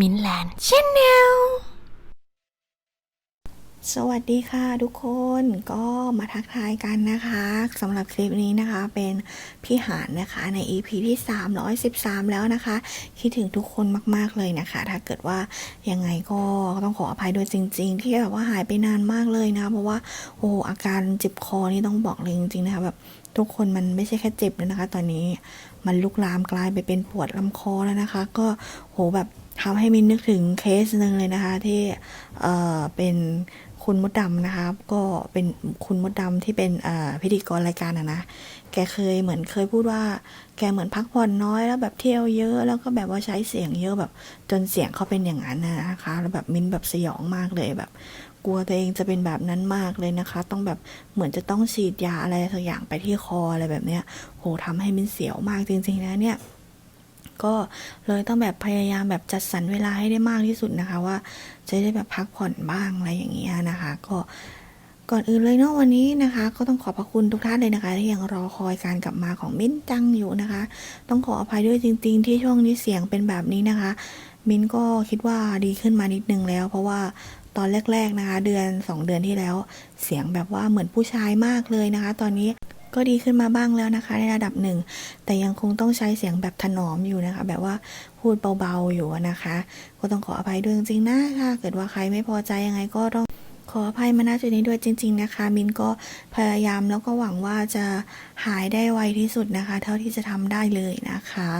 มินแลนด์ชแนลสวัสดีค่ะทุกคนก็มาทักทายกันนะคะสำหรับคลิปนี้นะคะเป็นพี่หานนะคะใน EP ที่ 313 แล้วนะคะ คิดถึงทุกคนมากๆเลยนะคะ ถ้าเกิดว่ายังไงก็ต้องขออภัยด้วยจริง ๆ ที่แบบว่าหายไปนานมากเลยนะ เพราะว่าโอ้อาการเจ็บคอนี่ต้องบอกเลยจริงๆนะคะแบบทุกคนมันไม่ใช่แค่เจ็บเลยนะคะ ตอนนี้มันลุกลามกลายไปเป็นปวดลำคอแล้วนะคะ ก็โหแบบ ทำให้มินนึกถึงเคสหนึ่งเลยนะคะ ที่เอ่อเป็นคุณมดดำนะคะ ก็เป็นคุณมดดำที่เป็นพิธีกรรายการอะนะแกเคยเหมือนเคยพูดว่า แกเหมือนพักผ่อนน้อยแล้วแบบเที่ยวเยอะ แล้วก็แบบว่าใช้เสียงเยอะแบบจนเสียงเขาเป็นอย่างนั้นนะนะคะแล้วแบบมินแบบสยองมากเลยแบบ กลัวตัวเองจะเป็นแบบนั้นมากเลยนะคะ ต้องแบบเหมือนจะต้องฉีดยาอะไรสักอย่างไปที่คออะไรแบบเนี้ยโหทำให้มินเสียวมากจริงๆนะเนี่ย ก็เลยต้องแบบพยายามแบบจัดสรรเวลาให้ได้มากที่สุดนะคะ ว่าจะได้แบบพักผ่อนบ้างอะไรอย่างเงี้ยนะคะ ก็ก่อนอื่นเลยเนาะวันนี้นะคะ ก็ต้องขอบพระคุณทุกท่านเลยนะคะ ที่ยังรอคอยการกลับมาของมิ้นจังอยู่นะคะ ต้องขออภัยด้วยจริง ๆ ที่ช่วงนี้เสียงเป็นแบบนี้นะคะ มิ้นก็คิดว่าดีขึ้นมานิดนึงแล้ว เพราะว่าตอนแรก ๆนะคะ เดือนสองเดือนที่แล้ว เสียงแบบว่าเหมือนผู้ชายมากเลยนะคะ ตอนนี้ ก็ดีขึ้นมาบ้างแล้วนะคะ ในระดับหนึ่ง แต่ยังคงต้องใช้เสียงแบบถนอมอยู่นะคะ แบบว่าพูดเบาๆอยู่นะคะ ก็ต้องขออภัยด้วยจริงๆนะถ้าเกิดว่าใครไม่พอใจยังไงก็ต้องขออภัยมาณจุดนี้ด้วยจริง ๆนะคะ มินก็พยายามแล้วก็หวังว่าจะหายได้ไวที่สุดนะคะ เท่าที่จะทำได้เลยนะคะ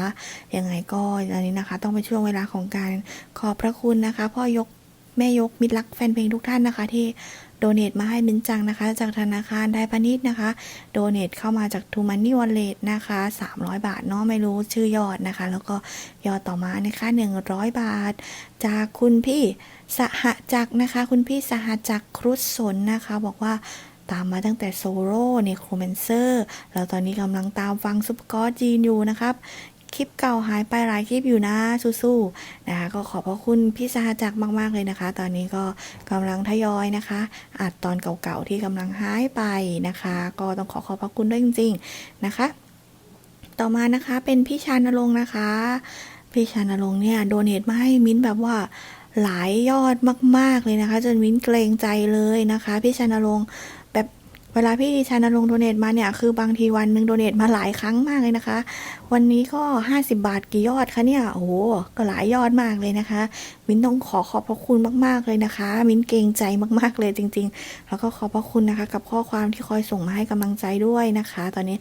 ยังไงก็ตอนนี้นะคะ ต้องเป็นช่วงเวลาของการขอบพระคุณนะคะ พ่อยกแม่ยกมิตรรักแฟนเพลงทุกท่านนะคะที่ โดเนทมาให้มินจังนะคะ จากธนาคารไทยพาณิชย์นะคะ โดเนทเข้ามาจากทูมันนี่วอลเล็ตนะคะ 300 บาทเนาะไม่รู้ชื่อยอดนะคะ แล้วก็ยอดต่อมานะคะ 100 บาท จากคุณพี่สหจักรนะคะ คุณพี่สหจักรครุฑสนนะคะ บอกว่าตามมาตั้งแต่โซโล่ในโครเมนเซอร์ แล้วตอนนี้กำลังตามฟังซุปเปอร์จีนอยู่นะครับ คลิปเก่าหายไปหลายคลิปอยู่นะสู้ๆนะคะก็ขอบพระคุณพี่สหจักมาก ๆ เลยนะคะ ตอนนี้ก็กำลังทยอยนะคะอัดตอนเก่าๆที่กำลังหายไปนะคะ ก็ต้องขอขอบพระคุณด้วยจริง ๆนะคะ ต่อมานะคะเป็นพี่ชานรงค์นะคะ พี่ชานรงค์เนี่ยโดเนทมาให้มิ้นแบบว่าหลายยอดมาก ๆ เลยนะคะ จนมิ้นเกรงใจเลยนะคะ พี่ชานรงค์ เวลาพี่ชานรงค์โดเนทมาเนี่ยคือบางทีวันหนึ่งโดเนทมาหลายครั้งมากเลยนะคะ วันนี้ก็ 50 บาทกี่ยอดคะเนี่ยโอ้โหก็หลายยอดมากเลยนะคะ มิ้นต้องขอขอบพระคุณมากๆเลยนะคะ มิ้นเกรงใจมากๆเลยจริง ๆ แล้วก็ขอบพระคุณนะคะ กับข้อความที่คอยส่งมาให้กำลังใจด้วยนะคะ ตอนนี้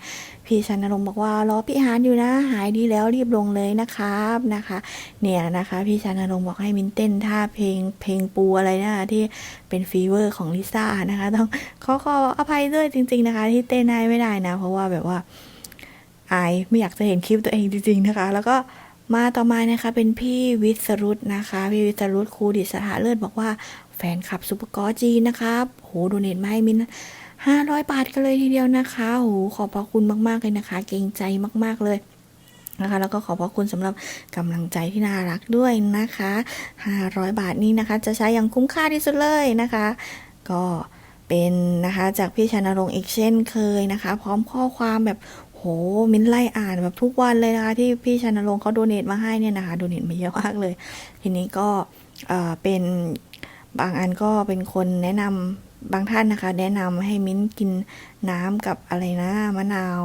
พี่ชันนรงค์บอกว่ารอพี่หานอยู่นะหายดีแล้วรีบลงเลยนะครับนะคะ เนี่ยนะคะพี่ชันนรงค์บอกให้มิ้นเต้นท่าเพลงเพลงปูอะไรนะที่เป็นฟีเวอร์ของลิซ่านะคะ ต้องขอขออภัยด้วยจริง ๆนะคะ ที่เต้นได้ไม่ได้นะ เพราะว่าแบบว่าอายไม่อยากจะเห็นคลิปตัวเองจริง ๆนะคะ แล้วก็มาต่อมานะคะเป็นพี่วิศรุตนะคะ พี่วิศรุตครูดิษฐาเลิศบอกว่าแฟนคลับซุปเปอร์กอจีนนะครับโหโดเนทมาให้มินห้าร้อยบาทกันเลยทีเดียวนะคะโหขอบพระคุณมากๆเลยนะคะ เกรงใจมากๆเลยนะคะ แล้วก็ขอบพระคุณสำหรับกำลังใจที่น่ารักด้วยนะคะ 500 บาทนี้นะคะ จะใช้อย่างคุ้มค่าที่สุดเลยนะคะ ก็ เป็นนะคะจากพี่ชนรงค์อีกเช่นเคยนะคะ พร้อมข้อความแบบโหมิ้นไล่อ่านแบบทุกวันเลยนะคะ ที่พี่ชนรงค์เขาโดเนทมาให้เนี่ยนะคะโดเนทมาเยอะมากเลย ทีนี้ก็เป็นบางอันก็เป็นคนแนะนำบางท่านนะคะ แนะนำให้มิ้นกินน้ำกับอะไรนะมะนาว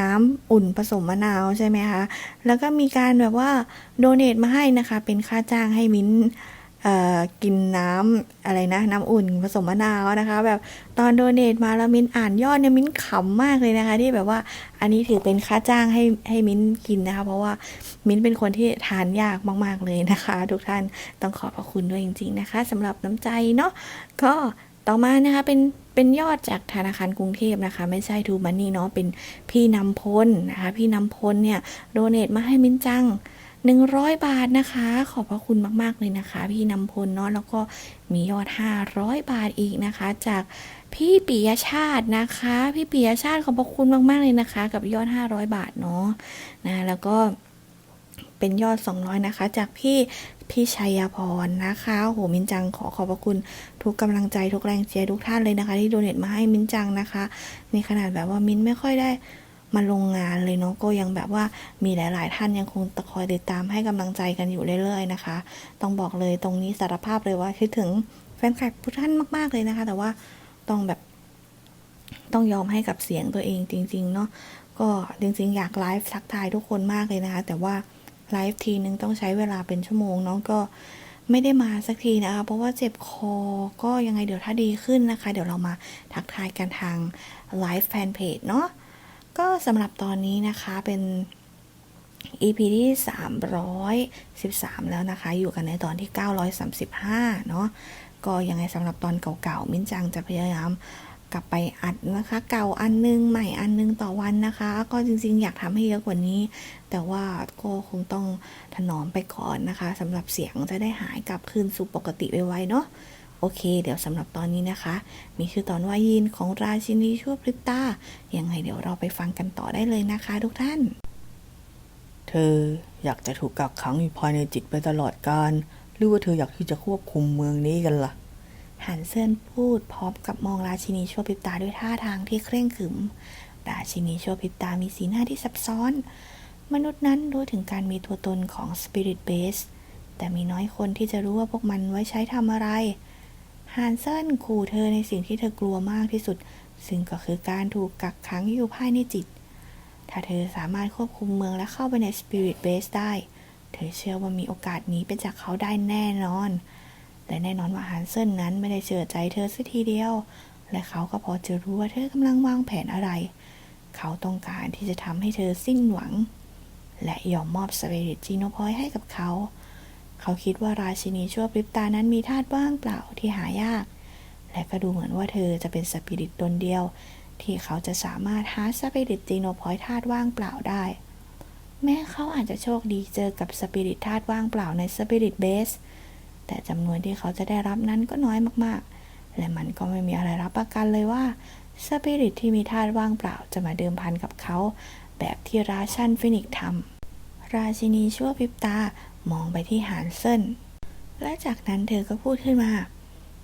น้ำอุ่นผสมมะนาวใช่ไหมคะแล้วก็มีการแบบว่าโดเนทมาให้นะคะ เป็นค่าจ้างให้มิ้น กินน้ำอะไรนะ น้ำอุ่นผสมมะนาวนะคะ แบบตอนโดเนทมาแล้วมิ้นอ่านยอดเนี่ยมิ้นขำมากเลยนะคะ ที่แบบว่าอันนี้ถือเป็นค่าจ้างให้ให้มิ้นกินนะคะ เพราะว่ามิ้นเป็นคนที่ทานยากมากๆเลยนะคะ ทุกท่านต้องขอบพระคุณด้วยจริง ๆนะคะสำหรับน้ำใจเนาะก็ต่อมานะคะเป็นเป็นยอดจากธนาคารกรุงเทพนะคะ ไม่ใช่ทูมันนี่เนาะเป็นพี่นำพลนะคะ พี่นำพลเนี่ยโดเนทมาให้มิ้นจัง หนึ่งร้อยบาทนะคะ ขอบพระคุณมาก ๆ เลยนะคะ พี่นำพลเนาะแล้วก็มียอด 500 บาทอีกนะคะ จากพี่ปิยชาตินะคะ พี่ปิยชาติขอบพระคุณมาก ๆ เลยนะคะ กับยอด 500 บาทเนาะนะแล้วก็เป็นยอด 200 นะคะ จากพี่พี่ชัยพรนะคะ โห มินจังขอขอบพระคุณทุกกำลังใจ ทุกแรงเชียร์ทุกท่านเลยนะคะ ที่โดเนทมาให้มินจังนะคะ ในขนาดแบบว่ามินไม่ค่อยได้ มาลงงานเลยเนาะก็ยังแบบว่ามีหลาย ๆ ท่านยังคงตะคอยติดตามให้กำลังใจกันอยู่เรื่อย ๆ นะคะ ต้องบอกเลยตรงนี้สารภาพเลยว่าคิดถึงแฟนคลับทุกท่านมาก ๆ เลยนะคะ แต่ว่าต้องแบบต้องยอมให้กับเสียงตัวเองจริง ๆ เนาะก็จริง ๆ อยากไลฟ์ทักทายทุกคนมากเลยนะคะ แต่ว่าไลฟ์ทีนึงต้องใช้เวลาเป็นชั่วโมงเนาะก็ไม่ได้มาสักทีนะคะ เพราะว่าเจ็บคอก็ยังไงเดี๋ยวถ้าดีขึ้นนะคะ เดี๋ยวเรามาทักทายกันทางไลฟ์แฟนเพจเนาะ ก็สำหรับตอนนี้นะคะเป็น EP ที่ 313 แล้วนะคะ อยู่กันในตอนที่ 935 เนาะก็ยังไงสำหรับตอนเก่าๆ มิ้นจังจะพยายามกลับไปอัดนะคะ เก่าอันนึงใหม่อันนึงต่อวันนะคะ ก็จริงๆ อยากทำให้เยอะกว่านี้ แต่ว่าก็คงต้องถนอมไปก่อนนะคะสำหรับเสียงจะได้หายกลับคืนสู่ปกติไวๆเนาะ โอเค เดี๋ยวสำหรับตอนนี้นะคะ มีชื่อตอนว่ายินของราชินีชั่วพริบตา ยังไงเดี๋ยวเราไปฟังกันต่อได้เลยนะคะทุกท่าน เธออยากจะถูกกักขังอยู่ภายในจิตไปตลอดกาลหรือว่าเธออยากที่จะควบคุมเมืองนี้กันล่ะหันเซินพูดพร้อมกับมองราชินีชั่วพริบตาด้วยท่าทางที่เคร่งขรึม ราชินีชั่วพริบตามีสีหน้าที่ซับซ้อน มนุษย์นั้นรู้ถึงการมีตัวตนของ Spirit Base แต่มีน้อยคนที่จะรู้ว่าพวกมันไว้ใช้ทำอะไร ฮันเซินขู่เธอในสิ่งที่เธอกลัวมากที่สุด ซึ่งก็คือการถูกกักขังอยู่ภายในจิต ถ้าเธอสามารถควบคุมเมืองและเข้าไปใน Spirit Base ได้ เธอเชื่อว่ามีโอกาสหนี้ไปจากเขาได้แน่นอน และแน่นอนว่าฮันเซนนั้นไม่ได้เชื่อใจเธอสักทีเดียว และเขาก็พอจะรู้ว่าเธอกำลังวางแผนอะไร เขาต้องการที่จะทำให้เธอสิ้นหวัง และยอมมอบสเปริตจีโนพอยให้กับเขา เขาคิดว่าราชินีชั่วพริบตานั้นมีธาตุว่างเปล่าที่หายาก และก็ดูเหมือนว่าเธอจะเป็นสปิริตตนเดียว ที่เขาจะสามารถหาสปิริตจีโนพอยธาตุว่างเปล่าได้ แม้เขาอาจจะโชคดีเจอกับสปิริตธาตุว่างเปล่าในสปิริตเบสแต่จำนวนที่เขาจะได้รับนั้นก็น้อยมากๆ และมันก็ไม่มีอะไรรับประกันเลยว่าสปิริตที่มีธาตุว่างเปล่าจะมาเดิมพันกับเขา แบบที่ราชันฟินิกทำราชินีชั่วพริบตา มองไปที่หานเซินและจากนั้นเธอก็พูดขึ้นมา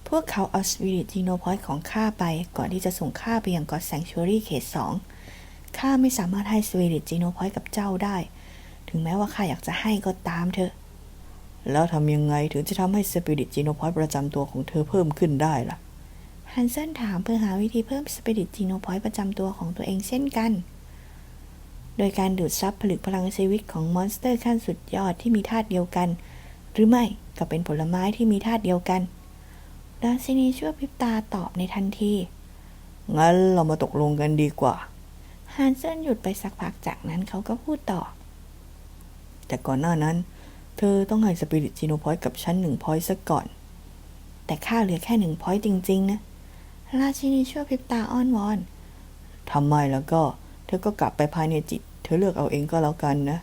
พวกเขาเอาสปิริตจีโนพอยต์ของข้าไปก่อนที่จะส่งข้าไปยังกอดแซงชูรี่เขตสองข้าไม่สามารถให้สปิริตจีโนพอยต์กับเจ้าได้ ถึงแม้ว่าข้าอยากจะให้ก็ตามเถอะ แล้วทำยังไงถึงจะทำให้สปิริตจีโนพอยต์ประจำตัวของเธอเพิ่มขึ้นได้ล่ะฮันเซนถามเพื่อหาวิธีเพิ่มสปิริตจีโนพอยต์ประจำตัวของตัวเองเช่นกัน โดยการดูดซับผลึกพลังชีวิตของมอนสเตอร์ขั้นสุดยอดที่มีธาตุเดียวกัน หรือไม่ก็เป็นผลไม้ที่มีธาตุเดียวกันราชินีชั่วพริบตาตอบในทันที งั้นเรามาตกลงกันดีกว่าฮันเซนหยุดไปสักพักจากนั้นเขาก็พูดต่อ แต่ก่อนหน้านั้น เธอต้องให้สปิริตจีโนพอยต์กับฉันหนึ่งพอยต์ซะก่อน แต่ค่าเหลือแค่หนึ่งพอยต์จริง ๆ นะ ราชินีชั่วพริบตาอ้อนวอนทำไมแล้วก็ ธอก็กลับไปภายในจิต เธอเลือกเอาเองก็แล้วกันนะ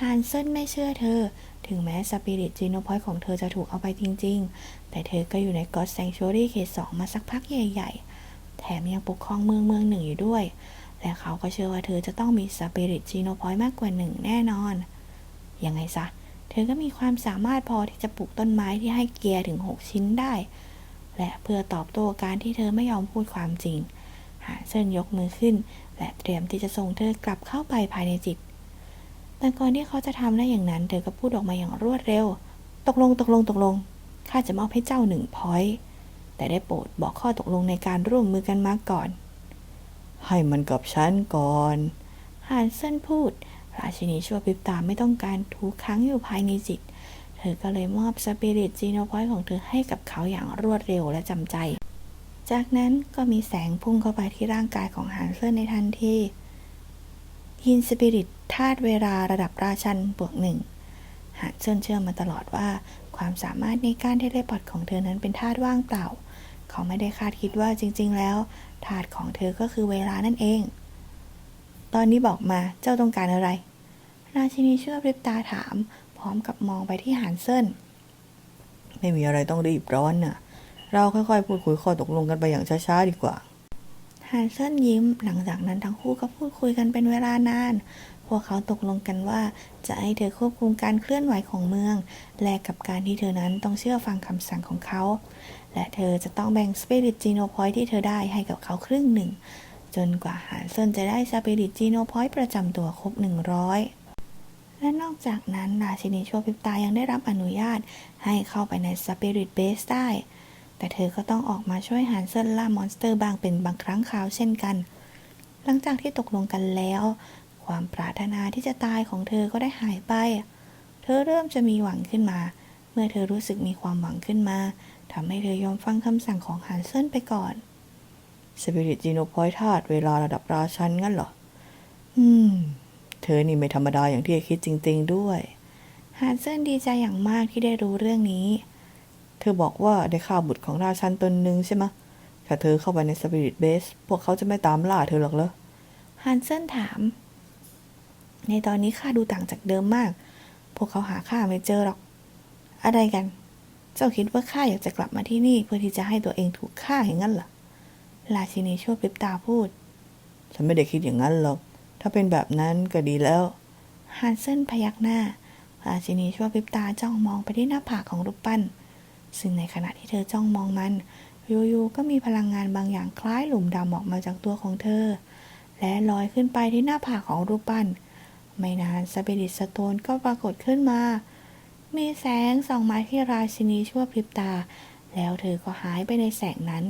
ฮันเซนไม่เชื่อเธอ ถึงแม้สปิริตจีโนพอยต์ของเธอจะถูกเอาไปจริง ๆ แต่เธอก็อยู่ในกอดแซงชูรี่เขตสองมาสักพักใหญ่ ๆ แถมยังปกครองเมืองเมืองหนึ่งอยู่ด้วย และเขาก็เชื่อว่าเธอจะต้องมีสปิริตจีโนพอยต์มากกว่าหนึ่งแน่นอน ยังไงซะ เธอก็มีความสามารถพอที่จะปลูกต้นไม้ที่ให้เกียร์ถึง6ชิ้นได้ และเพื่อตอบโต้การที่เธอไม่ยอมพูดความจริง หาเซินยกมือขึ้น และเตรียมที่จะส่งเธอกลับเข้าไปภายในจิต แต่ก่อนที่เขาจะทำได้อย่างนั้น เธอก็พูดออกมาอย่างรวดเร็ว ตกลงตกลงตกลง ข้าจะมอบให้เจ้าหนึ่งพอยต์แต่ได้โปรดบอกข้อตกลงในการร่วมมือกันมาก่อน ให้มันกับฉันก่อนฮานเซนพูด ราชินีชั่วพริบตาไม่ต้องการถูกค้างอยู่ภายในจิต เธอก็เลยมอบสปิริตจีโนพอยต์ของเธอให้กับเขาอย่างรวดเร็วและจำใจ จากนั้นก็มีแสงพุ่งเข้าไปที่ร่างกายของฮานเซนในทันทียินสปิริตธาตุเวลาระดับราชันบวกหนึ่งฮานเซนเชื่อมาตลอดว่า ความสามารถในการเทเลพอร์ตของเธอนั้นเป็นธาตุว่างเปล่า เขาไม่ได้คาดคิดว่าจริง ๆ แล้วธาตุของเธอก็คือเวลานั่นเอง ตอนนี้บอกมาเจ้าต้องการอะไร ราชินีชั่วพริบตาถาม พร้อมกับมองไปที่ฮันเซินไม่มีอะไรต้องรีบร้อนน่ะ เราค่อยๆพูดคุยข้อตกลงกันไปอย่างช้าๆดีกว่าฮันเซนยิ้ม หลังจากนั้นทั้งคู่ก็พูดคุยกันเป็นเวลานาน พวกเขาตกลงกันว่าจะให้เธอควบคุมการเคลื่อนไหวของเมือง แลกกับการที่เธอนั้นต้องเชื่อฟังคำสั่งของเขา และเธอจะต้องแบ่งสปิริตจีโนพอยที่เธอได้ให้กับเขาครึ่งหนึ่ง จนกว่าหานเซินจะได้สปิริตจีโนพอยต์ประจำตัวครบ 100 และนอกจากนั้นราชินีชั่วพิบตายังได้รับอนุญาตให้เข้าไปในสปิริตเบสได้ แต่เธอก็ต้องออกมาช่วยหานเซินล่ามอนสเตอร์บางเป็นบางครั้งคราวเช่นกัน หลังจากที่ตกลงกันแล้ว ความปรารถนาที่จะตายของเธอก็ได้หายไป เธอเริ่มจะมีหวังขึ้นมา เมื่อเธอรู้สึกมีความหวังขึ้นมาทำให้เธอยอมฟังคำสั่งของหานเซินไปก่อนสปิริตจีโนพอยธาตุเวลาระดับราชันงั้นเหรอ อืม เธอนี่ไม่ธรรมดาอย่างที่คิดจริง ๆ ด้วยหานเซินดีใจอย่างมากที่ได้รู้เรื่องนี้ เธอบอกว่าได้ฆ่าบุตรของราชันตนหนึ่งใช่ไหมะถ้าเธอเข้าไปในสปิริตเบสพวกเขาจะไม่ตามล่าเธอหรอกเหรอฮันเซนถาม ในตอนนี้ข้าดูต่างจากเดิมมาก พวกเขาหาข้าไม่เจอหรอก อะไรกัน เจ้าคิดว่าข้าอยากจะกลับมาที่นี่ เพื่อที่จะให้ตัวเองถูกฆ่าอย่างนั้นเหรอ ราชินีชั่วพริบตาพูด ฉันไม่ได้คิดอย่างนั้นหรอก ถ้าเป็นแบบนั้นก็ดีแล้ว ฮันเซนพยักหน้า ราชินีชั่วพริบตาจ้องมองไปที่หน้าผากของรูปปั้น ซึ่งในขณะที่เธอจ้องมองมันยูๆก็มีพลังงานบางอย่างคล้ายหลุมดำออกมาจากตัวของเธอ และลอยขึ้นไปที่หน้าผากของรูปปั้น ไม่นานสปิริตสโตนก็ปรากฏขึ้นมา มีแสงส่องมาที่ราชินีชั่วพริบตา แล้วเธอก็หายไปในแสงนั้น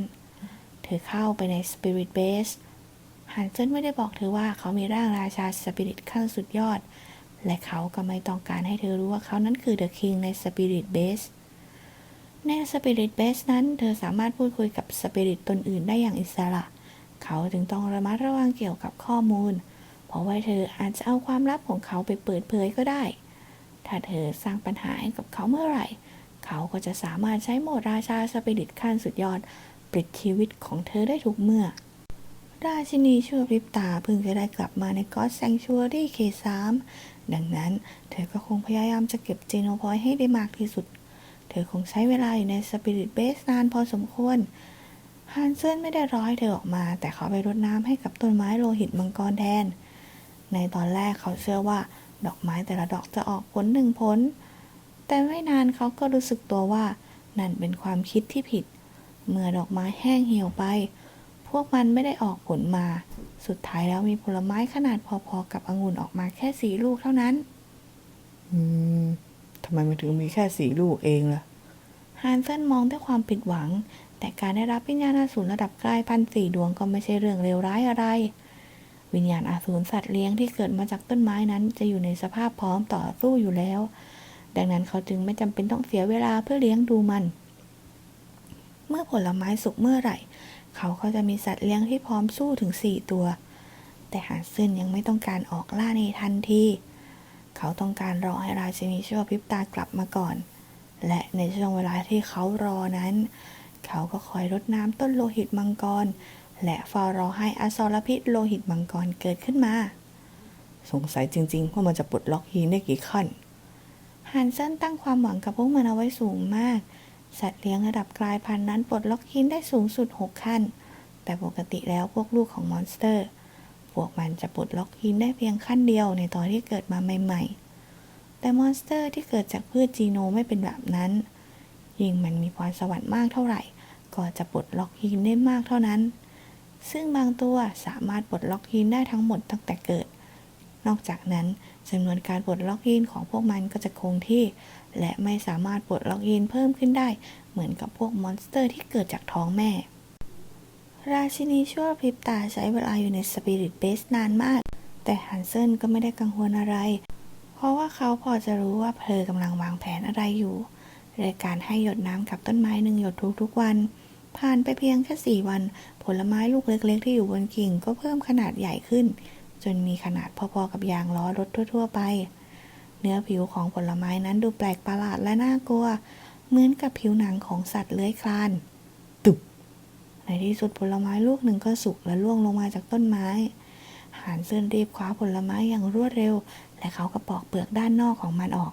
เธอเข้าไปในสปิริตเบสฮันเซนไม่ได้บอกเธอว่าเขามีร่างราชาสปิริตขั้นสุดยอด และเขาก็ไม่ต้องการให้เธอรู้ว่าเขานั้นคือเดอะคิงในสปิริตเบส ในสปิริตเบสนั้น เธอสามารถพูดคุยกับสปิริตตนอื่นได้อย่างอิสระ เขาจึงต้องระมัดระวังเกี่ยวกับข้อมูล เพราะว่าเธออาจจะเอาความลับของเขาไปเปิดเผยก็ได้ ถ้าเธอสร้างปัญหาให้กับเขาเมื่อไหร่ เขาก็จะสามารถใช้โหมดราชาสปิริตขั้นสุดยอดปลิดชีวิตของเธอได้ทุกเมื่อ ราชินีชั่วริบตาเพิ่งจะได้กลับมาในก็อดแซงชัวรี่เคสามดังนั้นเธอก็คงพยายามจะเก็บจีโนพอยให้ได้มากที่สุด อคงใช้เวลาอยู่ในสปิริตเบสนานพอสมควรฮันเซนไม่ได้ร้อให้เธอออกมา แต่เขาไปรดน้ำให้กับต้นไม้โลหิตมังกรแทน ในตอนแรกเขาเชื่อว่า ดอกไม้แต่ละดอกจะออกผลหนึ่งผล แต่ไม่นานเขาก็รู้สึกตัวว่า นั่นเป็นความคิดที่ผิด เมื่อดอกไม้แห้งเหี่ยวไป พวกมันไม่ได้ออกผลมา สุดท้ายแล้วมีผลไม้ขนาดพอๆกับองุ่นออกมาแค่สีลูกเท่านั้น อืม ทำไมมันถึงมีแค่สี่ลูกเองล่ะฮันเซนมองด้วยความผิดหวัง แต่การได้รับวิญญาณอาสูรระดับกลายพันสี่ดวงก็ไม่ใช่เรื่องเลวร้ายอะไร วิญญาณอาสูรสัตว์เลี้ยงที่เกิดมาจากต้นไม้นั้น จะอยู่ในสภาพพร้อมต่อสู้อยู่แล้ว ดังนั้นเขาจึงไม่จำเป็นต้องเสียเวลาเพื่อเลี้ยงดูมัน เมื่อผลไม้สุกเมื่อไหร่ เขาก็จะมีสัตว์เลี้ยงที่พร้อมสู้ถึงสี่ตัว แต่ฮันเซนยังไม่ต้องการออกล่าในทันที เขาต้องการรอให้ราชินีชั่วพริบตากลับมาก่อน และในช่วงเวลาที่เขารอนั้น เขาก็คอยรดน้ำต้นโลหิตมังกร และเฝ้ารอให้อสรพิษโลหิตมังกรเกิดขึ้นมา สงสัยจริงๆว่ามันจะปลดล็อกฮีนได้กี่ขั้นฮันเซนตั้งความหวังกับพวกมันเอาไว้สูงมาก สัตว์เลี้ยงระดับกลายพันธุ์นั้นปลดล็อกหินได้สูงสุด 6 ขั้น แต่ปกติแล้วพวกลูกของมอนสเตอร์ พวกมันจะปลดล็อกหินได้เพียงขั้นเดียวในตอนที่เกิดมาใหม่ๆ แต่มอนสเตอร์ที่เกิดจากพืชจีโนไม่เป็นแบบนั้น ยิ่งมันมีพรสวรรค์มากเท่าไหร่ ก็จะปลดล็อกหินได้มากเท่านั้น ซึ่งบางตัวสามารถปลดล็อกหินได้ทั้งหมดตั้งแต่เกิด นอกจากนั้นจำนวนการปลดล็อกยีนของพวกมันก็จะคงที่ และไม่สามารถปลดล็อกยีนเพิ่มขึ้นได้ เหมือนกับพวกมอนสเตอร์ที่เกิดจากท้องแม่ ราชินีชั่วพริบตาใช้เวลาอยู่ในสปิริตเบสนานมาก แต่ฮันเซนก็ไม่ได้กังวลอะไร เพราะว่าเขาพอจะรู้ว่าเธอกำลังวางแผนอะไรอยู่โดยการให้หยดน้ำกับต้นไม้หนึ่งหยดทุกๆวัน ผ่านไปเพียงแค่สี่วัน ผลไม้ลูกเล็ก ๆ ที่อยู่บนกิ่งก็เพิ่มขนาดใหญ่ขึ้น จนมีขนาดพอๆกับยางล้อรถทั่ว ๆ ไป เนื้อผิวของผลไม้นั้นดูแปลกประหลาดและน่ากลัว เหมือนกับผิวหนังของสัตว์เลื้อยคลาน ในที่สุดผลไม้ลูกหนึ่งก็สุกและร่วงลงมาจากต้นไม้ หานเซินรีบคว้าผลไม้อย่างรวดเร็ว และเขาก็ปอกเปลือกด้านนอกของมันออก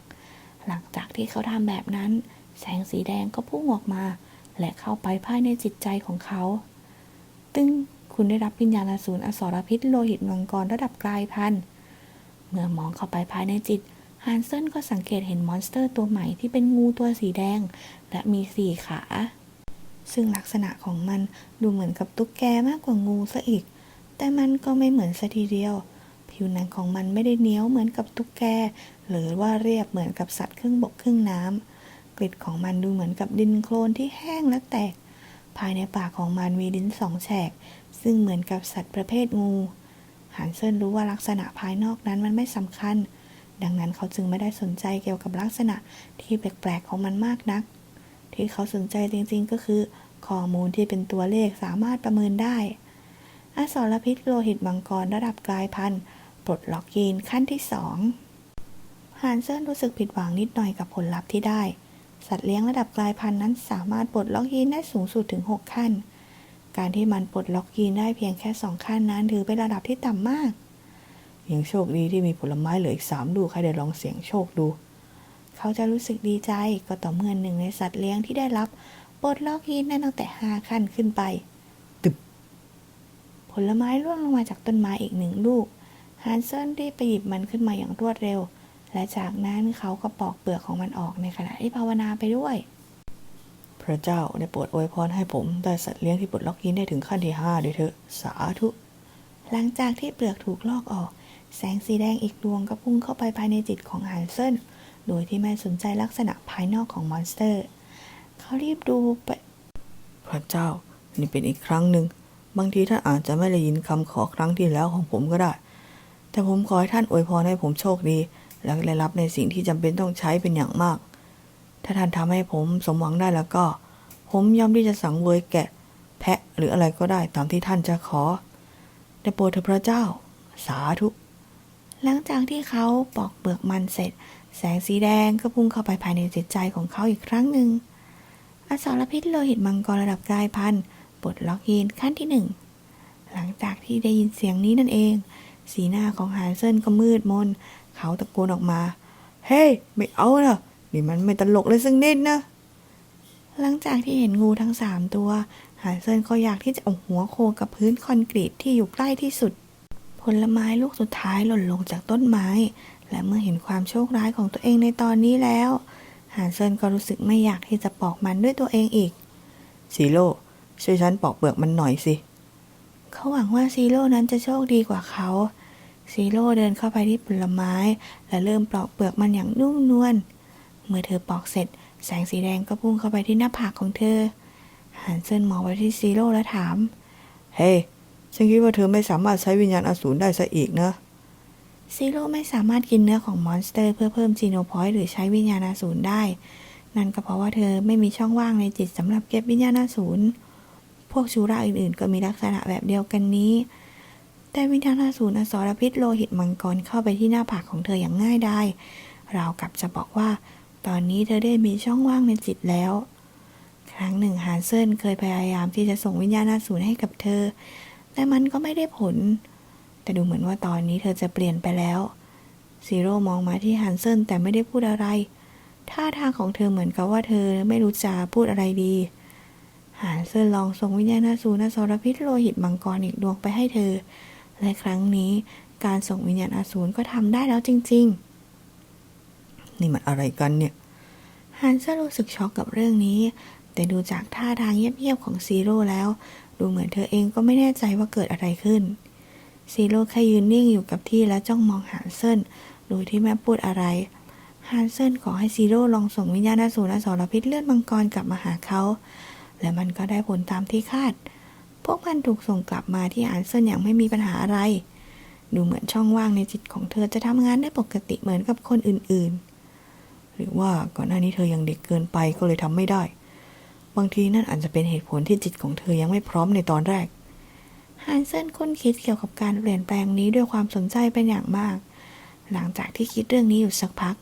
หลังจากที่เขาทำแบบนั้น แสงสีแดงก็พุ่งออกมา และเข้าไปภายในจิตใจของเขา ตึงคุณได้รับวิญญาณอสูรอสรพิษโลหิตมังกรระดับกลายพันธุ์เมื่อมองเข้าไปภายในจิตฮันเซนก็สังเกตเห็นมอนสเตอร์ตัวใหม่ที่เป็นงูตัวสีแดง และมีสี่ขา ซึ่งลักษณะของมันดูเหมือนกับตุ๊กแกมากกว่างูซะอีก แต่มันก็ไม่เหมือนซะทีเดียว ผิวหนังของมันไม่ได้เหนียวเหมือนกับตุ๊กแก หรือว่าเรียบเหมือนกับสัตว์ครึ่งบกครึ่งน้ำกลิ่นของมันดูเหมือนกับดินโคลนที่แห้งและแตก ภายในปากของมันมีลิ้นสองแฉก ซึ่งเหมือนกับสัตว์ประเภทงูฮันเซินรู้ว่าลักษณะภายนอกนั้นมันไม่สำคัญ ดังนั้นเขาจึงไม่ได้สนใจเกี่ยวกับลักษณะที่แปลกๆของมันมากนัก ที่เขาสนใจจริงๆ ก็คือ ข้อมูลที่เป็นตัวเลขสามารถประเมินได้ อสรพิษโลหิตมังกรระดับกลายพันธุ์ปลดล็อกยีนขั้นที่สองฮันเซินรู้สึกผิดหวังนิดหน่อยกับผลลัพธ์ที่ได้ สัตว์เลี้ยงระดับกลายพันธุ์นั้นสามารถปลดล็อกยีนได้สูงสุดถึง 6 ขั้น การที่มันปลดล็อกยีนได้เพียงแค่ 2 ขั้นนั้นถือเป็นระดับที่ต่ำมาก ยังโชคดีที่มีผลไม้เหลืออีกสามลูกให้ได้ลองเสี่ยงโชคดู เขาจะรู้สึกดีใจก็ต่อเมื่อหนึ่งในสัตว์เลี้ยงที่ได้รับปลดล็อกยีนได้ตั้งแต่ 5 ขั้นขึ้นไป ตึบ ผลไม้ร่วงลงมาจากต้นไม้อีกหนึ่งลูก ฮันเซนรีบไปหยิบมันขึ้นมาอย่างรวดเร็ว และจากนั้นเขาก็ปอกเปลือกของมันออกในขณะที่ภาวนาไปด้วย พระเจ้าได้โปรดอวยพรให้ผมได้สัตว์เลี้ยงที่ปลดล็อกยีนได้ถึงขั้นที่ห้าด้วยเถอะสาธุ หลังจากที่เปลือกถูกลอกออก แสงสีแดงอีกดวงก็พุ่งเข้าไปภายในจิตของฮันเซน โดยที่ไม่สนใจลักษณะภายนอกของมอนสเตอร์ เขารีบดูไป พระเจ้า นี่เป็นอีกครั้งหนึ่ง บางทีท่านอาจจะไม่ได้ยินคำขอครั้งที่แล้วของผมก็ได้ แต่ผมขอให้ท่านอวยพรให้ผมโชคดี และได้รับในสิ่งที่จำเป็นต้องใช้เป็นอย่างมาก ถ้าท่านทำให้ผมสมหวังได้แล้วก็ ผมยอมที่จะสังเวยแกะ แพะหรืออะไรก็ได้ตามที่ท่านจะขอได้โปรดเถอะพระเจ้า สาธุ หลังจากที่เขาปอกเปลือกมันเสร็จ แสงสีแดงก็พุ่งเข้าไปภายในจิตใจของเขาอีกครั้งหนึ่ง อสารพิษโลหิตมังกรระดับกลายพันธุ์ปลดล็อกยีนขั้นที่หนึ่ง หลังจากที่ได้ยินเสียงนี้นั่นเอง สีหน้าของฮานเซนก็มืดมน เขาตะโกนออกมา เฮ้ยไม่เอานะนี่มันไม่ตลกเลยสักนิดนะ หลังจากที่เห็นงูทั้งสามตัวฮานเซนก็อยากที่จะเอาหัวโคกับพื้นคอนกรีตที่อยู่ใกล้ที่สุด ผลไม้ลูกสุดท้ายหล่นลงจากต้นไม้ และเมื่อเห็นความโชคร้ายของตัวเองในตอนนี้แล้วฮานเซนก็รู้สึกไม่อยากที่จะปอกมันด้วยตัวเองอีกซีโร่ช่วยฉันปอกเปลือกมันหน่อยสิเขาหวังว่าซีโร่นั้นจะโชคดีกว่าเขาซีโร่เดินเข้าไปที่ผลไม้ และเริ่มปลอกเปลือกมันอย่างนุ่มนวลเมื่อเธอปอกเสร็จ แสงสีแดงก็พุ่งเข้าไปที่หน้าผากของเธอฮันเซนมองไปที่ซีโร่และถาม เฮ้ยฉันคิดว่าเธอไม่สามารถใช้วิญญาณอสูรได้ซะอีกนะ ซีโร่ไม่สามารถกินเนื้อของมอนสเตอร์เพื่อเพิ่มจีโนพอยต์หรือใช้วิญญาณอสูรได้ นั่นก็เพราะว่าเธอไม่มีช่องว่างในจิตสำหรับเก็บวิญญาณอสูรพวกชูราอื่นๆ ก็มีลักษณะแบบเดียวกันนี้ แต่วิญญาณอสูรอสรพิษโลหิตมังกรเข้าไปที่หน้าผากของเธออย่างง่ายดายราวกับจะบอกว่า ตอนนี้เธอได้มีช่องว่างในจิตแล้ว ครั้งหนึ่งฮานเซินเคยพยายามที่จะส่งวิญญาณอสูรให้กับเธอ แต่มันก็ไม่ได้ผล แต่ดูเหมือนว่าตอนนี้เธอจะเปลี่ยนไปแล้วซีโร่มองมาที่ฮันเซนแต่ไม่ได้พูดอะไร ท่าทางของเธอเหมือนกับว่าเธอไม่รู้จะพูดอะไรดีฮันเซนลองส่งวิญญาณอสูรอสรพิษโลหิตมังกรอีกดวงไปให้เธอ และครั้งนี้การส่งวิญญาณอสูรก็ทำได้แล้วจริง ๆ นี่มันอะไรกันเนี่ยฮันเซนรู้สึกช็อกกับเรื่องนี้ แต่ดูจากท่าทางเงียบๆของซีโร่แล้ว ดูเหมือนเธอเองก็ไม่แน่ใจว่าเกิดอะไรขึ้น ซีโร่แค่ยืนนิ่งอยู่กับที่และจ้องมองฮันเซนโดยที่ไม่พูดอะไรฮันเซินขอให้ซีโร่ลองส่งวิญญาณอสูรอสรพิษเลือดมังกรกลับมาหาเขา และมันก็ได้ผลตามที่คาด พวกมันถูกส่งกลับมาที่ฮันเซินอย่างไม่มีปัญหาอะไร ดูเหมือนช่องว่างในจิตของเธอจะทำงานได้ปกติเหมือนกับคนอื่นๆ หรือว่าก่อนหน้านี้เธอยังเด็กเกินไปก็เลยทำไม่ได้ บางทีนั่นอาจจะเป็นเหตุผลที่จิตของเธอยังไม่พร้อมในตอนแรก ฮันเซนค้นคิดเกี่ยวกับการเปลี่ยนแปลงนี้ด้วยความสนใจเป็นอย่างมาก หลังจากที่คิดเรื่องนี้อยู่สักพัก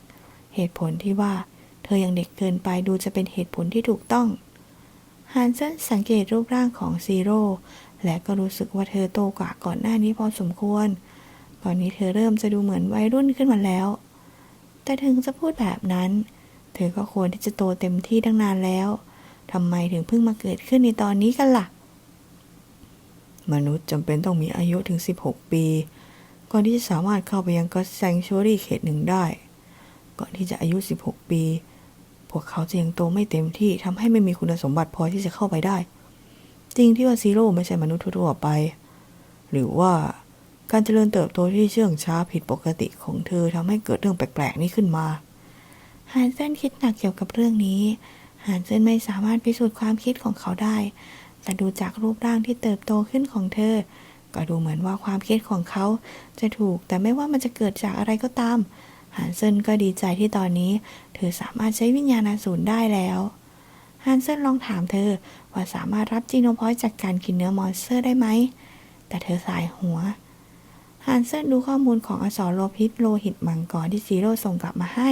เหตุผลที่ว่า เธอยังเด็กเกินไปดูจะเป็นเหตุผลที่ถูกต้อง ฮันเซนสังเกตรูปร่างของซีโร่และก็รู้สึกว่าเธอโตกว่าก่อนหน้านี้พอสมควร ตอนนี้เธอเริ่มจะดูเหมือนวัยรุ่นขึ้นมาแล้ว แต่ถึงจะพูดแบบนั้น เธอก็ควรที่จะโตเต็มที่ตั้งนานแล้วทำไมถึงเพิ่งมาเกิดขึ้นในตอนนี้กันล่ะ มนุษย์จำเป็นต้องมีอายุถึง 16 ปี ก่อนที่จะสามารถเข้าไปยังก็แซงชูรี่เขตหนึ่งได้ ก่อนที่จะอายุ 16 ปี พวกเขาจะยังโตไม่เต็มที่ทำให้ไม่มีคุณสมบัติพอที่จะเข้าไปได้ จริงที่ว่าซีโร่ไม่ใช่มนุษย์ทั่วๆไป หรือว่าการเจริญเติบโตที่เชื่องช้าผิดปกติของเธอทำให้เกิดเรื่องแปลกๆนี้ขึ้นมาฮันเซนคิดหนักเกี่ยวกับเรื่องนี้ฮันเซนไม่สามารถพิสูจน์ความคิดของเขาได้ แต่ดูจากรูปร่างที่เติบโตขึ้นของเธอ ก็ดูเหมือนว่าความคิดของเขาจะถูก แต่ไม่ว่ามันจะเกิดจากอะไรก็ตามฮันเซนก็ดีใจที่ตอนนี้ เธอสามารถใช้วิญญาณอสูรได้แล้วฮันเซนลองถามเธอว่าสามารถรับจีโนพอยจากการกินเนื้อมอนสเตอร์ได้ไหม แต่เธอสายหัวฮันเซนดูข้อมูลของอสรโลพิษโลหิตมังกรที่ซีโร่ส่งกลับมาให้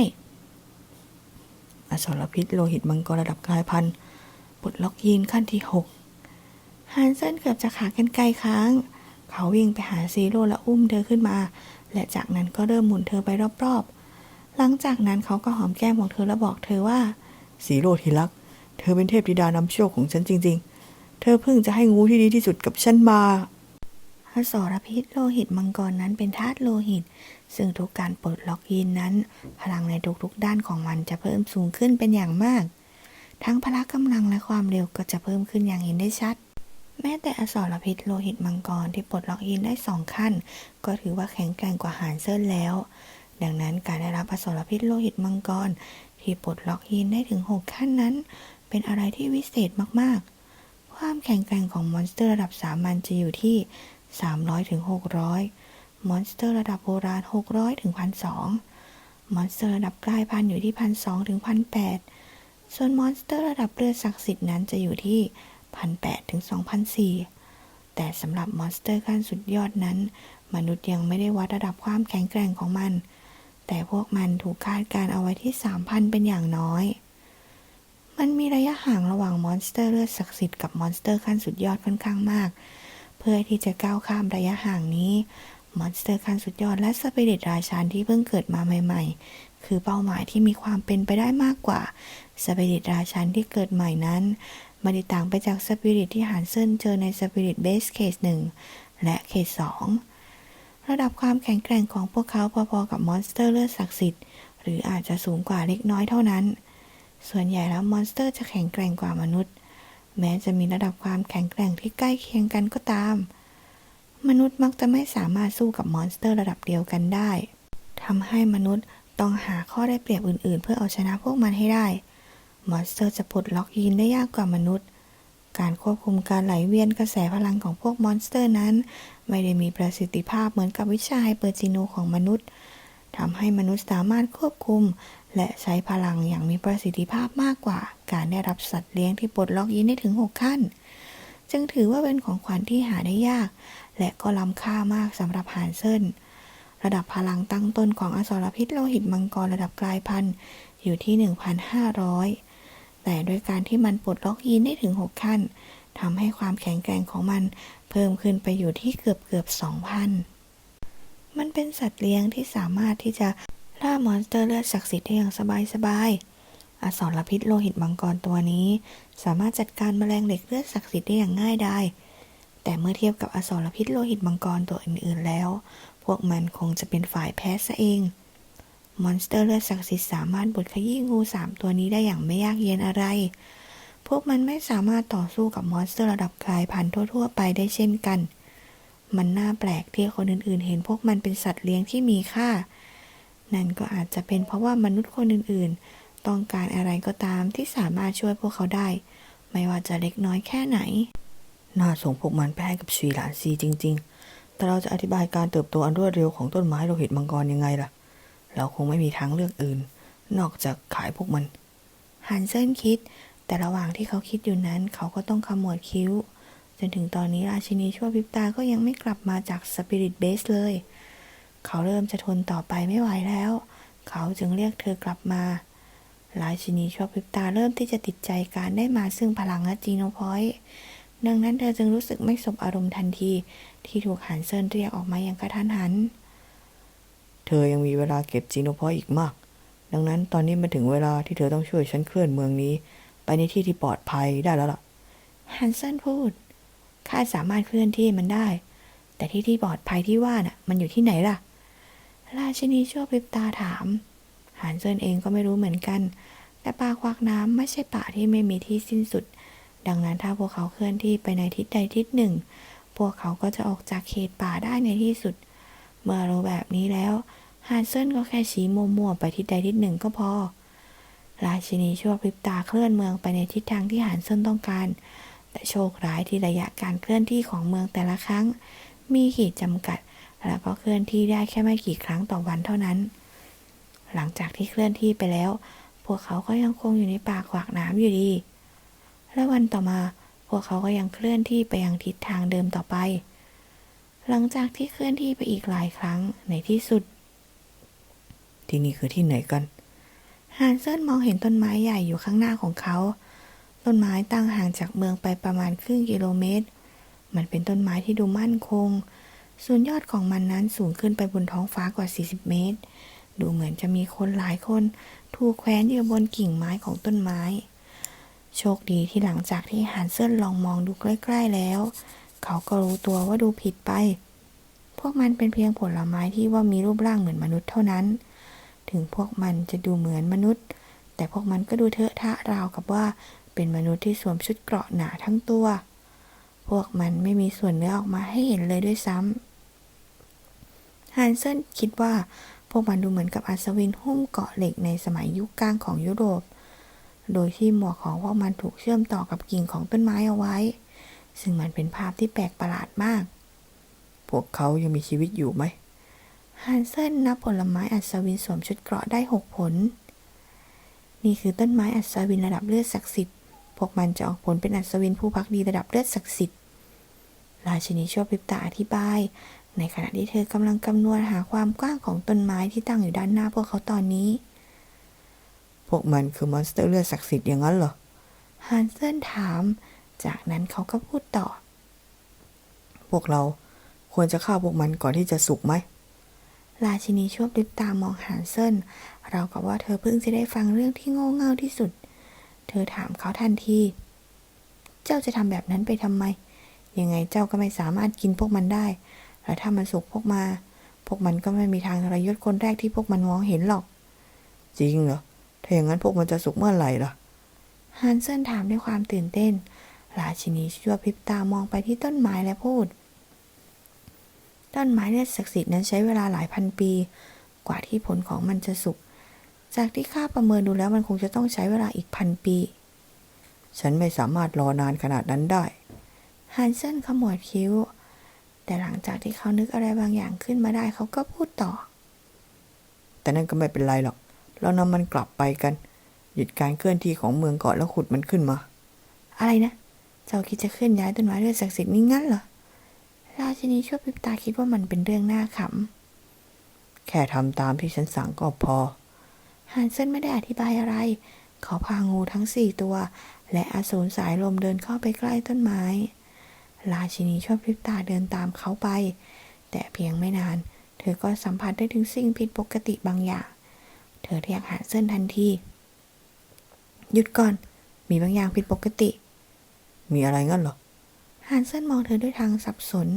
อสรพิษโลหิตมังกรระดับกลายพันธุ์ปลดล็อกยีนขั้นที่หก ฮันเซนเกือบจะขากันไกลค้าง เขาวิ่งไปหาซีโร่และอุ้มเธอขึ้นมา และจากนั้นก็เริ่มหมุนเธอไปรอบๆ หลังจากนั้นเขาก็หอมแก้มของเธอและบอกเธอว่าสีโรทีรัก เธอเป็นเทพธิดานำโชคของฉันจริง ๆ เธอเพิ่งจะให้งูที่ดีที่สุดกับฉันมาอสรพิษโลหิตมังกรนั้นเป็นธาตุโลหิต ซึ่งทุกการปลดล็อกยีนนั้น พลังในทุกๆ ด้านของมันจะเพิ่มสูงขึ้นเป็นอย่างมาก ทั้งพละกำลังและความเร็วก็จะเพิ่มขึ้นอย่างเห็นได้ชัด แม้แต่อสรพิษโลหิตมังกรที่ปลดล็อกยีนได้สองขั้น ก็ถือว่าแข็งแกร่งกว่าหานเซินแล้ว ดังนั้นการได้รับอสรพิษโลหิตมังกร ที่ปลดล็อกยีนได้ถึง 6 ขั้นนั้น เป็นอะไรที่วิเศษมากๆ ความแข็งแกร่งของมอนสเตอร์ระดับสามัญจะอยู่ที่ 300ถึง600 มอนสเตอร์ระดับโบราณ 600ถึง1,200 มอนสเตอร์ระดับกลายพันธุ์อยู่ที่1,200ถึง1,800 ส่วนมอนสเตอร์ระดับเลือดศักดิ์สิทธิ์นั้นจะอยู่ที่ 1,800ถึง2,400แต่สำหรับมอนสเตอร์ขั้นสุดยอดนั้น มนุษย์ยังไม่ได้วัดระดับความแข็งแกร่งของมัน แต่พวกมันถูกคาดการเอาไว้ที่ 3,000 เป็นอย่างน้อย มันมีระยะห่างระหว่างมอนสเตอร์เลือดศักดิ์สิทธิ์กับมอนสเตอร์ขั้นสุดยอดค่อนข้างมาก เพื่อที่จะก้าวข้ามระยะห่างนี้มอนสเตอร์ขั้นสุดยอดและสปิริตราชันที่เพิ่งเกิดมาใหม่ๆ คือเป้าหมายที่มีความเป็นไปได้มากกว่าสปิริตราชันที่เกิดใหม่นั้น ไม่ได้ต่างไปจากสปิริตที่หานเซินเจอในสปิริตเบสเคสหนึ่งและเคสสองระดับความแข็งแกร่งของพวกเขาพอๆกับมอนสเตอร์เลือดศักดิ์สิทธิ์หรืออาจจะสูงกว่าเล็กน้อยเท่านั้น ส่วนใหญ่แล้วมอนสเตอร์จะแข็งแกร่งกว่ามนุษย์ แม้จะมีระดับความแข็งแกร่งที่ใกล้เคียงกันก็ตาม มนุษย์มักจะไม่สามารถสู้กับมอนสเตอร์ระดับเดียวกันได้ทำให้มนุษย์ต้องหาข้อได้เปรียบอื่นๆ เพื่อเอาชนะพวกมันให้ได้ มอนสเตอร์จะปลดล็อกยีนได้ยากกว่ามนุษย์ การควบคุมการไหลเวียนกระแสพลังของพวกมอนสเตอร์นั้น ไม่ได้มีประสิทธิภาพเหมือนกับวิชาไฮเปอร์จิโนของมนุษย์ทำให้มนุษย์สามารถควบคุม และใช้พลังอย่างมีประสิทธิภาพมากกว่า การได้รับสัตว์เลี้ยงที่ปลดล็อกยีนได้ถึง 6 ขั้น จึงถือว่าเป็นของขวัญที่หาได้ยาก และก็ล้ำค่ามากสำหรับหานเซินระดับพลังตั้งต้นของอสรพิษโลหิตมังกรระดับกลายพันธุ์อยู่ที่ 1,500 แต่โดยการที่มันปลดล็อกยีนได้ถึง 6 ขั้นทำให้ความแข็งแกร่งของมันเพิ่มขึ้นไปอยู่ที่เกือบเกือบ2,000 มันเป็นสัตว์เลี้ยงที่สามารถที่จะล่ามอนสเตอร์เลือดศักดิ์สิทธิ์ได้อย่างสบายๆอสรพิษโลหิตมังกรตัวนี้ สามารถจัดการแมลงเหล็กเลือดศักดิ์สิทธิ์ได้อย่างง่ายดายแต่เมื่อเทียบกับอสรพิษโลหิตมังกรตัวอื่นๆแล้ว พวกมันคงจะเป็นฝ่ายแพ้ซะเอง มอนสเตอร์เลือดศักดิ์สิทธิ์สามารถบดขยี้งูสามตัวนี้ได้อย่างไม่ยากเย็นอะไร พวกมันไม่สามารถต่อสู้กับมอนสเตอร์ระดับกลายพันธุ์ทั่ว ๆ ไปได้เช่นกัน มันน่าแปลกที่คนอื่นๆ เห็นพวกมันเป็นสัตว์เลี้ยงที่มีค่า นั่นก็อาจจะเป็นเพราะว่ามนุษย์คนอื่นๆ ต้องการอะไรก็ตามที่สามารถช่วยพวกเขาได้ ไม่ว่าจะเล็กน้อยแค่ไหน น่าส่งพวกมันไปให้กับชีหลานซีจริง ๆ แต่เราจะอธิบายการเติบโตอันรวดเร็วของต้นไม้โลหิตมังกรยังไงล่ะ เราคงไม่มีทางเลือกอื่น นอกจากขายพวกมัน ฮันเซนคิด แต่ระหว่างที่เขาคิดอยู่นั้น เขาก็ต้องขมวดคิ้ว จนถึงตอนนี้ราชินีชั่วพิบตาก็ยังไม่กลับมาจากสปิริตเบสเลย เขาเริ่มจะทนต่อไปไม่ไหวแล้ว เขาจึงเรียกเธอกลับมา ราชินีชั่วพิบตาเริ่มที่จะติดใจการได้มาซึ่งพลังและจีโนพอยต์ดังนั้นเธอจึงรู้สึกไม่สบอารมณ์ทันที ที่ถูกฮันเซินเรียกออกมาอย่างกระทันหัน เธอยังมีเวลาเก็บจีโนพอยต์อีกมาก ดังนั้นตอนนี้มาถึงเวลาที่เธอต้องช่วยฉันเคลื่อนเมืองนี้ ไปในที่ที่ปลอดภัยได้แล้วล่ะ ฮันเซนพูด ข้าสามารถเคลื่อนที่มันได้ แต่ที่ที่ปลอดภัยที่ว่าน่ะ มันอยู่ที่ไหนล่ะ ราชินีชั่วพริบตาถาม ฮันเซนเองก็ไม่รู้เหมือนกัน แต่ป่าควักน้ำไม่ใช่ป่าที่ไม่มีที่สิ้นสุด ดังนั้นถ้าพวกเขาเคลื่อนที่ไปในทิศใดทิศหนึ่ง พวกเขาก็จะออกจากเขตป่าได้ในที่สุด เมื่อรู้แบบนี้แล้ว ฮันเซนก็แค่ชี้มัวๆไปทิศใดทิศหนึ่งก็พอ ราชินีชั่วพริบตาเคลื่อนเมืองไปในทิศทางที่ฮันเซนต้องการ แต่โชคร้ายที่ระยะการเคลื่อนที่ของเมืองแต่ละครั้ง มีขีดจำกัด แล้วก็เคลื่อนที่ได้แค่ไม่กี่ครั้งต่อวันเท่านั้น หลังจากที่เคลื่อนที่ไปแล้ว พวกเขาก็ยังคงอยู่ในป่าขวากน้ำอยู่ดี และวันต่อมาพวกเขาก็ยังเคลื่อนที่ไปยังทิศทางเดิมต่อไป หลังจากที่เคลื่อนที่ไปอีกหลายครั้งในที่สุด ที่นี่คือที่ไหนกันฮันเซินมองเห็นต้นไม้ใหญ่อยู่ข้างหน้าของเขา ต้นไม้ตั้งห่างจากเมืองไปประมาณครึ่งกิโลเมตร มันเป็นต้นไม้ที่ดูมั่นคง ส่วนยอดของมันนั้นสูงขึ้นไปบนท้องฟ้ากว่า 40 เมตร ดูเหมือนจะมีคนหลายคนถูกแขวนอยู่บนกิ่งไม้ของต้นไม้ โชคดีที่หลังจากที่ฮันเซินลองมองดูใกล้ๆแล้ว เขาก็รู้ตัวว่าดูผิดไป พวกมันเป็นเพียงผลไม้ที่ว่ามีรูปร่างเหมือนมนุษย์เท่านั้น ถึงพวกมันจะดูเหมือนมนุษย์ แต่พวกมันก็ดูเทอะทะราวกับว่า เป็นมนุษย์ที่สวมชุดเกราะหนาทั้งตัว พวกมันไม่มีส่วนเนื้อออกมาให้เห็นเลยด้วยซ้ำฮันเซนคิดว่าพวกมันดูเหมือนกับอัศวินหุ้มเกาะเหล็กในสมัยยุคกลางของยุโรป โดยที่หมวกของพวกมันถูกเชื่อมต่อกับกิ่งของต้นไม้เอาไว้ ซึ่งมันเป็นภาพที่แปลกประหลาดมาก พวกเขายังมีชีวิตอยู่ไหม ฮันเซนนับผลไม้อัศวินสวมชุดเกราะได้หกผล นี่คือต้นไม้อัศวินระดับเลือดศักดิ์สิทธิ์ พวกมันจะออกผลเป็นอัศวินผู้พักดีระดับเลือดศักดิ์สิทธิ์ ราชินีชั่วพริบตาอธิบาย ในขณะที่เธอกำลังคำนวณหาความกว้างของต้นไม้ที่ตั้งอยู่ด้านหน้าพวกเขาตอนนี้ พวกมันคือมอนสเตอร์เลือดศักดิ์สิทธิ์อย่างนั้นเหรอ ฮันเซนถาม จากนั้นเขาก็พูดต่อ พวกเราควรจะฆ่าพวกมันก่อนที่จะสุกไหม ราชินีชั่วพริบตามองฮันเซินเรากับว่าเธอเพิ่งจะได้ฟังเรื่องที่โง่เง่าที่สุด เธอถามเขาทันที เจ้าจะทำแบบนั้นไปทำไม ยังไงเจ้าก็ไม่สามารถกินพวกมันได้ แล้วถ้ามันสุกพวกมา พวกมันก็ไม่มีทางทรยศคนแรกที่พวกมันมองเห็นหรอก จริงเหรอ ถ้าอย่างนั้นพวกมันจะสุกเมื่อไหร่ล่ะ ฮันเซนถามด้วยความตื่นเต้น ราชินีชั่วพริบตามองไปที่ต้นไม้และพูด ต้นไม้เลือดศักดิ์สิทธิ์นั้นใช้เวลาหลายพันปี กว่าที่ผลของมันจะสุก จากที่ข้าประเมินดูแล้วมันคงจะต้องใช้เวลาอีกพันปี ฉันไม่สามารถรอนานขนาดนั้นได้ ฮันเซนขมวดคิ้ว แต่หลังจากที่เขานึกอะไรบางอย่างขึ้นมาได้เขาก็พูดต่อ แต่นั่นก็ไม่เป็นไรหรอก เรานำมันกลับไปกัน หยุดการเคลื่อนที่ของเมืองก่อนแล้วขุดมันขึ้นมา อะไรนะ เจ้าคิดจะเคลื่อนย้ายต้นไม้เลือดศักดิ์สิทธิ์นี่งั้นเหรอ ราชินีชั่วพริบตาคิดว่ามันเป็นเรื่องน่าขำ แค่ทำตามที่ฉันสั่งก็พอ ฮันเซนไม่ได้อธิบายอะไร เขาพางูทั้งสี่ตัว และอสูรสายลมเดินเข้าไปใกล้ต้นไม้ ราชินีชั่วพริบตาเดินตามเขาไป แต่เพียงไม่นาน เธอก็สัมผัสได้ถึงสิ่งผิดปกติบางอย่าง เธอเรียกฮันเซนทันที หยุดก่อน มีบางอย่างผิดปกติ มีอะไรงั้นเหรอ ฮันเซนมองเธอด้วยทางสับสน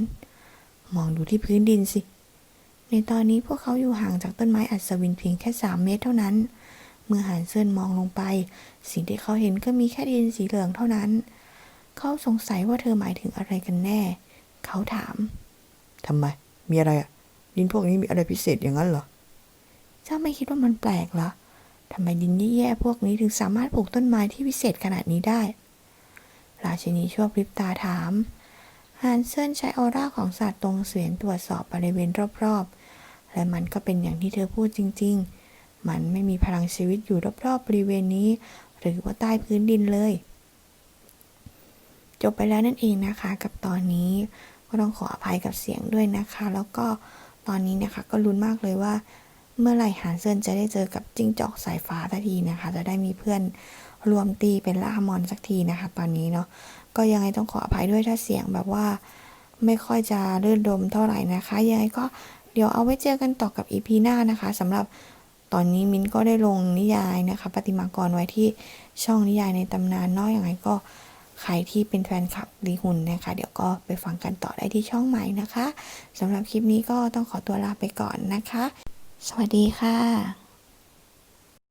มองดูที่พื้นดินสิ ในตอนนี้พวกเขาอยู่ห่างจากต้นไม้อัศวินเพียงแค่สามเมตรเท่านั้น เมื่อฮันเซนมองลงไป สิ่งที่เขาเห็นก็มีแค่ดินสีเหลืองเท่านั้น เขาสงสัยว่าเธอหมายถึงอะไรกันแน่ เขาถามทำไม มีอะไรอะ ดินพวกนี้มีอะไรพิเศษอย่างนั้นเหรอ เจ้าไม่คิดว่ามันแปลกเหรอทำไมดินแย่ๆพวกนี้ถึงสามารถปลูกต้นไม้ที่วิเศษขนาดนี้ได้ ราชินีชั่วพริบตาถามฮันเซนใช้ออร่าของศาสตร์ตรงเสวียนตรวจสอบบริเวณรอบๆ และมันก็เป็นอย่างที่เธอพูดจริง ๆ มันไม่มีพลังชีวิตอยู่รอบๆบริเวณนี้ หรือว่าใต้พื้นดินเลย จบไปแล้วนั่นเองนะคะ กับตอนนี้ก็ต้องขออภัยกับเสียงด้วยนะคะ แล้วก็ตอนนี้นะคะก็ลุ้นมากเลยว่า เมื่อไหร่ฮันเซนจะได้เจอกับจิ้งจอกสายฟ้าสักทีนะคะ จะได้มีเพื่อน รวมตีเป็นล่ามอนสักทีนะคะ ตอนนี้เนาะก็ยังไงต้องขออภัยด้วยถ้าเสียงแบบว่า ไม่ค่อยจะรื่นรมเท่าไหร่นะคะ ยังไงก็เดี๋ยวเอาไว้เจอกันต่อกับอีพีหน้านะคะสำหรับตอนนี้มิ้นก็ได้ลงนิยายนะคะปฏิมากรไว้ที่ช่องนิยายในตำนานเนอกอย่างไรก็ใครที่เป็นแฟนคลับดีหุนนะคะ เดี๋ยวก็ไปฟังกันต่อได้ที่ช่องใหม่นะคะสำหรับคลิปนี้ก็ต้องขอตัวลาไปก่อนนะคะ สวัสดีค่ะ